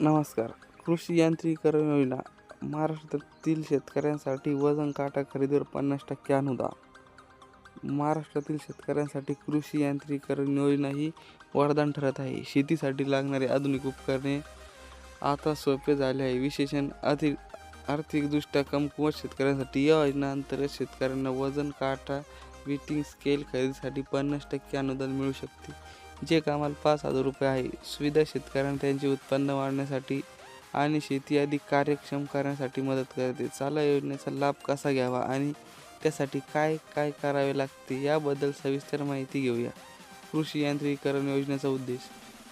नमस्कार. कृषी यांत्रिकीकरण योजना महाराष्ट्रातील शेतकऱ्यांसाठी वजन काटा खरेदीवर पन्नास टक्के अनुदान. महाराष्ट्रातील शेतकऱ्यांसाठी कृषी यांत्रिकीकरण योजना ही वरदान ठरत आहे. शेतीसाठी लागणारी आधुनिक उपकरणे आता सोपे झाले आहे. विशेषण अधिक आर्थिकदृष्ट्या कमकुवत शेतकऱ्यांसाठी या योजनेअंतर्गत शेतकऱ्यांना वजन काटा विटिंग स्केल खरेदीसाठी पन्नास टक्के अनुदान मिळू शकते. जे कामाला पाच हजार रुपये आहे सुविधा शेतकऱ्यांना त्यांचे उत्पन्न वाढवण्यासाठी आणि शेती अधिक कार्यक्षम करण्यासाठी मदत करते. चाला योजनेचा लाभ कसा घ्यावा आणि त्यासाठी काय काय करावे लागते याबद्दल सविस्तर माहिती घेऊया. कृषी यांत्रिकीकरण योजनेचा उद्देश.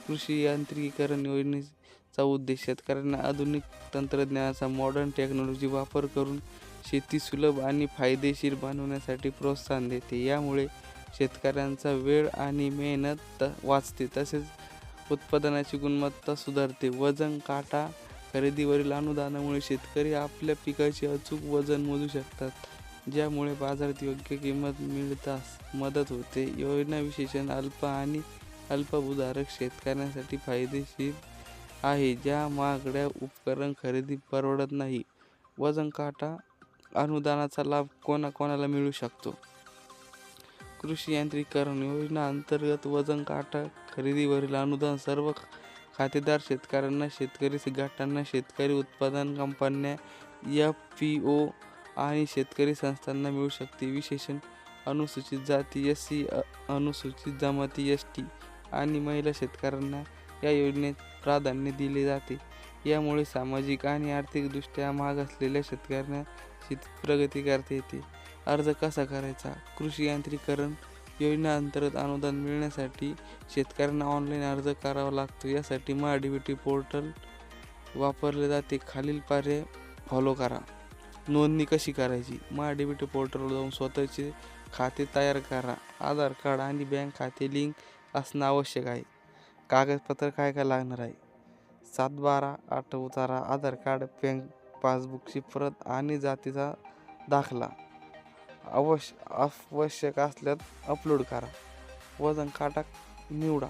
कृषी यांत्रिकीकरण योजनेचा उद्देश शेतकऱ्यांना आधुनिक तंत्रज्ञानाचा मॉडर्न टेक्नॉलॉजी वापर करून शेती सुलभ आणि फायदेशीर बनवण्यासाठी प्रोत्साहन देते. यामुळे शेतकऱ्यांचा वेळ आणि मेहनत त- वाचते. तसेच उत्पादनाची गुणवत्ता सुधारते. वजन काटा खरेदीवरील अनुदानामुळे शेतकरी आपल्या पिकाचे अचूक वजन मोजू शकतात ज्यामुळे बाजारात योग्य किंमत मिळतास मदत होते. योजना विशेषण अल्प आणि अल्पभूधारक शेतकऱ्यांसाठी फायदेशीर आहे ज्या महागड्या उपकरण खरेदी परवडत नाही. वजन काटा अनुदानाचा लाभ कोणाकोणाला मिळू शकतो? कृषी यांत्रिकीकरण योजना अंतर्गत वजन काटा खरेदीवरील अनुदान सर्व खातेदार शेतकऱ्यांना शेतकरी गटांना शेतकरी उत्पादन कंपन्या एफ पी ओ आणि शेतकरी संस्थांना मिळू शकते. विशेषण अनुसूचित जाती एस सी अनुसूचित जमाती एस टी आणि महिला शेतकऱ्यांना या योजनेत प्राधान्य दिले जाते. यामुळे सामाजिक आणि आर्थिकदृष्ट्या महाग असलेल्या शेतकऱ्यांना शेत प्रगती करता येते. अर्ज कसा करायचा? कृषी यांत्रिकीकरण योजनेअंतर्गत अनुदान मिळण्यासाठी शेतकऱ्यांना ऑनलाईन अर्ज करावा लागतो. यासाठी Maha D B T portal वापरले जाते. खालील पर्याय फॉलो करा. नोंदणी कशी करायची? महा डी बी टी पोर्टलवर जाऊन स्वतःचे खाते तयार करा. आधार कार्ड आणि बँक खाते लिंक असणं आवश्यक आहे. कागदपत्र काय काय लागणार आहे? सात बारा आठ उतारा आधार कार्ड बँक पासबुकची प्रत आणि जातीचा दाखला. आवश्य आवश्यक असल्यास अपलोड करा. वजन काटा निवडा.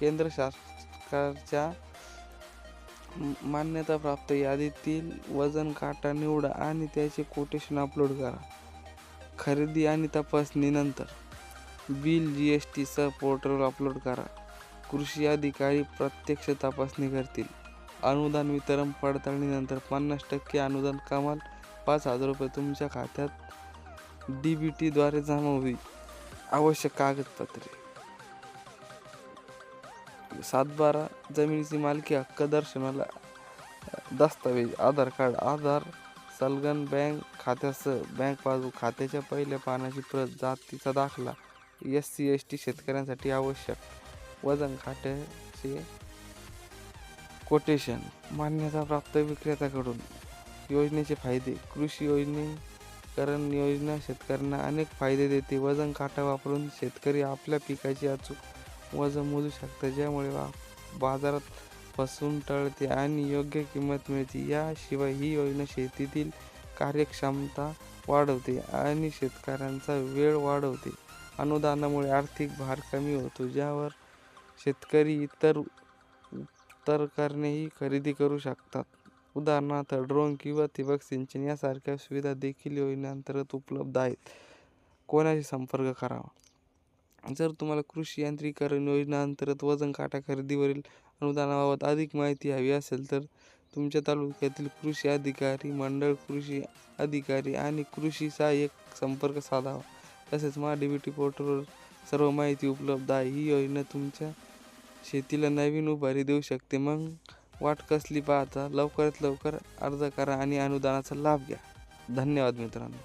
केंद्र सरकारच्या मान्यताप्राप्त यादीतील वजन काटा निवडा आणि त्याचे कोटेशन अपलोड करा. खरेदी आणि तपासणीनंतर बिल जी एस टीसह पोर्टलवर अपलोड करा. कृषी अधिकारी प्रत्यक्ष तपासणी करतील. अनुदान वितरण पडताळणीनंतर पन्नास टक्के अनुदान कमाल पाच हजार रुपये तुमच्या खात्यात डी बी टीद्वारे जमा होईल आवश्यक कागदपत्रे. सातबारा जमिनीची मालकी हक्क दर्शनाला दस्तावेज आधार कार्ड आधार सलगन बँक खात्यासह बँक पासबुक खात्याच्या पहिल्या पानाची प्रत जातीचा दाखला एस सी एस टी शेतकऱ्यांसाठी आवश्यक वजन खात्याचे कोटेशन मान्यताप्राप्त विक्रेत्याकडून योजनेचे फायदे कृषी योजने योजनेकरण योजना शेतकऱ्यांना अनेक फायदे देते. वजन काटा वापरून शेतकरी आपल्या पिकाचे अचूक वजन मोजू शकतात ज्यामुळे बाजारात फसवून टळते आणि योग्य किंमत मिळते. याशिवाय ही योजना शेतीतील कार्यक्षमता वाढवते आणि शेतकऱ्यांचा वेळ वाढवते. अनुदानामुळे आर्थिक भार कमी होतो ज्यावर शेतकरी इतर उपकरणेही खरेदी करू शकतात. उदाहरणार्थ ड्रोन किंवा ठिबक सिंचन यासारख्या सुविधा देखील योजनेअंतर्गत उपलब्ध आहेत. कोणाशी संपर्क करावा? जर तुम्हाला कृषी यांत्रिकीकरण योजनेअंतर्गत वजन काटा खरेदीवरील अनुदानाबाबत अधिक माहिती हवी असेल तर तुमच्या तालुक्यातील कृषी अधिकारी मंडळ कृषी अधिकारी आणि कृषी सहाय्यक संपर्क साधावा. तसेच मा डी बी टी पोर्टलवर सर्व माहिती उपलब्ध आहे. ही योजना तुमच्या शेतीला नवीन उभारी देऊ शकते. मग वाट कसली पाहता लवकरात लवकर अर्ज करा आणि अनुदानाचा लाभ घ्या. धन्यवाद मित्रांनो.